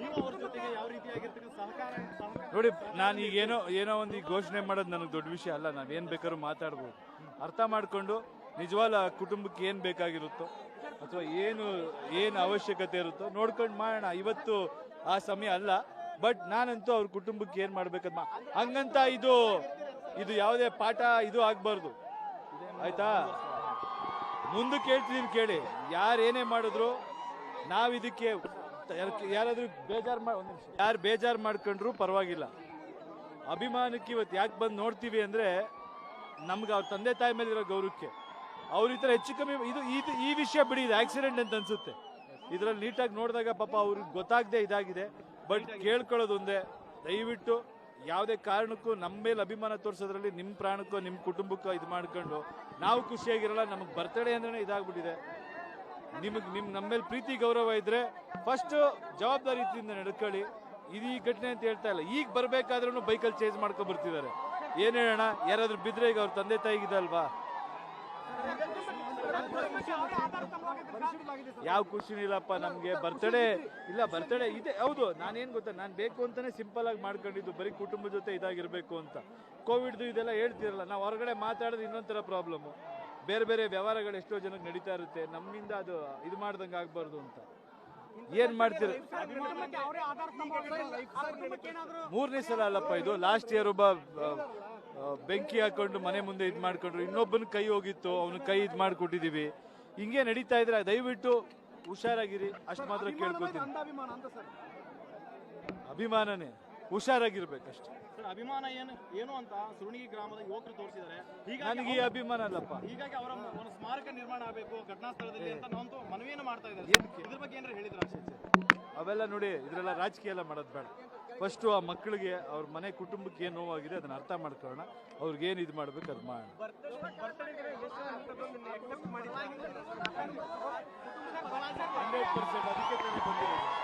ನೀವು ನೋಡಿ, ನಾನು ಈಗ ಏನೋ ಏನೋ ಒಂದು ಈಗ ಘೋಷಣೆ ಮಾಡೋದು ನನಗೆ ದೊಡ್ಡ ವಿಷಯ ಅಲ್ಲ. ನಾನು ಏನು ಬೇಕಾದ್ರೂ ಮಾತಾಡ್ಬೋದು. ಅರ್ಥ ಮಾಡಿಕೊಂಡು ನಿಜವಾದ ಕುಟುಂಬಕ್ಕೆ ಏನು ಬೇಕಾಗಿರುತ್ತೋ ಅಥವಾ ಏನು ಏನು ಅವಶ್ಯಕತೆ ಇರುತ್ತೋ ನೋಡ್ಕೊಂಡು ಮಾಡೋಣ. ಇವತ್ತು ಆ ಸಮಯ ಅಲ್ಲ. ಬಟ್ ನಾನಂತೂ ಅವ್ರ ಕುಟುಂಬಕ್ಕೆ ಏನು ಮಾಡ್ಬೇಕಂತ ಹಂಗಂತ ಇದು ಇದು ಯಾವುದೇ ಪಾಠ ಇದು ಆಗಬಾರ್ದು. ಆಯ್ತಾ? ಮುಂದಕ್ಕೆ ಹೇಳ್ತಿದ್ದೀನಿ ಕೇಳಿ. ಯಾರು ಏನೇ ಮಾಡಿದ್ರು ನಾವು ಇದಕ್ಕೆ ಯಾರಾದ್ರೂ ಬೇಜಾರು ಮಾಡಿ ಒಂದು ನಿಮಿಷ. ಯಾರು ಬೇಜಾರು ಮಾಡ್ಕೊಂಡ್ರು ಪರವಾಗಿಲ್ಲ. ಅಭಿಮಾನಕ್ಕೆ ಇವತ್ತು ಯಾಕೆ ಬಂದು ನೋಡ್ತೀವಿ ಅಂದ್ರೆ ನಮ್ಗೆ ಅವ್ರ ತಂದೆ ತಾಯಿ ಮೇಲೆ ಇರೋ ಗೌರವಕ್ಕೆ. ಅವ್ರ ಈ ಥರ ಹೆಚ್ಚು ಕಮ್ಮಿ ಇದು ಇದು ಈ ವಿಷಯ ಬಿಡಿ, ಇದು ಆಕ್ಸಿಡೆಂಟ್ ಅಂತ ಅನ್ಸುತ್ತೆ. ಇದ್ರಲ್ಲಿ ನೀಟಾಗಿ ನೋಡಿದಾಗ ಪಾಪ ಅವ್ರಿಗೆ ಗೊತ್ತಾಗದೆ ಇದಾಗಿದೆ. ಬಟ್ ಕೇಳ್ಕೊಳ್ಳೋದು ಒಂದೇ, ದಯವಿಟ್ಟು ಯಾವುದೇ ಕಾರಣಕ್ಕೂ ನಮ್ಮ ಮೇಲೆ ಅಭಿಮಾನ ತೋರಿಸೋದ್ರಲ್ಲಿ ನಿಮ್ಮ ಪ್ರಾಣಕ್ಕೋ ನಿಮ್ಮ ಕುಟುಂಬಕ್ಕೋ ಇದು ಮಾಡ್ಕೊಂಡು ನಾವು ಖುಷಿಯಾಗಿರಲ್ಲ, ನಮಗೆ ಬರ್ತಡೇ ಅಂದ್ರೆ ಇದಾಗ್ಬಿಟ್ಟಿದೆ. ನಿಮಗೆ ನಿಮ್ ನಮ್ಮ ಮೇಲೆ ಪ್ರೀತಿ, ಗೌರವ ಇದ್ರೆ ಫಸ್ಟ್ ಜವಾಬ್ದಾರಿಯಿಂದ ನಡ್ಕೊಳ್ಳಿ. ಇದು ಘಟನೆ ಅಂತ ಹೇಳ್ತಾ ಇಲ್ಲ. ಈಗ ಬರ್ಬೇಕಾದ್ರೂ ಬೈಕಲ್ಲಿ ಚೇಂಜ್ ಮಾಡ್ಕೊ ಬರ್ತಿದ್ದಾರೆ ಏನ್ ಹೇಳೋಣ? ಯಾರಾದ್ರೂ ಬಿದ್ರೆ ಈಗ ಅವ್ರ ತಂದೆ ತಾಯಿಗಿದಲ್ವಾ ಯಾವ ಖುಷಿನೂ ಇಲ್ಲಪ್ಪ ನಮ್ಗೆ. ಬರ್ತಡೇ, ಇಲ್ಲ ಬರ್ತಡೇ ಇದೆ. ಹೌದು, ನಾನೇನು ಗೊತ್ತಾ? ನಾನು ಬೇಕು ಅಂತಾನೆ ಸಿಂಪಲ್ ಆಗಿ ಮಾಡ್ಕೊಂಡಿದ್ದು. ಬರೀ ಕುಟುಂಬ ಜೊತೆ ಇದಾಗಿರ್ಬೇಕು ಅಂತ. ಕೋವಿಡ್ದು ಇದೆಲ್ಲ ಹೇಳ್ತಿರಲ್ಲ, ನಾವು ಹೊರಗಡೆ ಮಾತಾಡೋದು ಇನ್ನೊಂಥರ ಪ್ರಾಬ್ಲಮ್ ಬೇರೆ ಬೇರೆ ವ್ಯವಹಾರಗಳು ಎಷ್ಟೋ ಜನಕ್ಕೆ ನಡೀತಾ ಇರುತ್ತೆ ನಮ್ಮಿಂದ ಅದು ಇದು ಮಾಡ್ದಂಗೆ ಆಗಬಾರ್ದು ಅಂತ. ಏನ್ ಮಾಡ್ತೀರ? ಮೂರನೇ ಸಲ ಅಲ್ಲಪ್ಪ ಇದು. ಲಾಸ್ಟ್ ಇಯರ್ ಒಬ್ಬ ಬೆಂಕಿ ಹಾಕೊಂಡು ಮನೆ ಮುಂದೆ ಇದ್ ಮಾಡ್ಕೊಂಡ್ರು. ಇನ್ನೊಬ್ಬನ ಕೈ ಹೋಗಿತ್ತು ಅವನ ಕೈ ಇದ್ ಮಾಡ್ಕೊಟ್ಟಿದೀವಿ. ಹಿಂಗೆ ನಡೀತಾ ಇದ್ರೆ ದಯವಿಟ್ಟು ಹುಷಾರಾಗಿರಿ. ಅಷ್ಟು ಮಾತ್ರ ಕೇಳ್ಕೊತೀನಿ. ಅಭಿಮಾನನೇ. ಹುಷಾರಾಗಿರ್ಬೇಕಷ್ಟೇ. ಸರ್ ಅಭಿಮಾನ ಏನು ಏನು ಅಂತ ಸುರುಣಿಗಿ ಗ್ರಾಮದ ಯುವಕರು ತೋರಿಸಿದ್ದಾರೆ. ಹೀಗಾಗಿ ನನಗೆ ಈ ಅಭಿಮಾನ ಅಲ್ಲಪ್ಪ. ಹೀಗಾಗಿ ಅವರ ಒಂದು ಸ್ಮಾರಕ ನಿರ್ಮಾಣ ಆಗಬೇಕು ಘಟನಾ ಸ್ಥಳದಲ್ಲಿ ಅಂತ ನಾವಂತೂ ಮನವಿಯನ್ನು ಮಾಡ್ತಾ ಇದ್ದಾರೆ? ಇದ್ರ ಬಗ್ಗೆ ಏನಾರ ಹೇಳಿದ್ರ ಅವೆಲ್ಲ ನೋಡಿ ಇದ್ರೆಲ್ಲ ರಾಜಕೀಯ ಎಲ್ಲ ಮಾಡೋದು ಬೇಡ. ಫಸ್ಟು ಆ ಮಕ್ಕಳಿಗೆ ಅವ್ರ ಮನೆ ಕುಟುಂಬಕ್ಕೆ ಏನು ನೋವಾಗಿದೆ ಅದನ್ನ ಅರ್ಥ ಮಾಡ್ಕೊಳ್ಳೋಣ. ಅವ್ರಿಗೆ ಏನು ಇದು ಮಾಡ್ಬೇಕು ಅದು ಮಾಡೋಣ. Hundred percent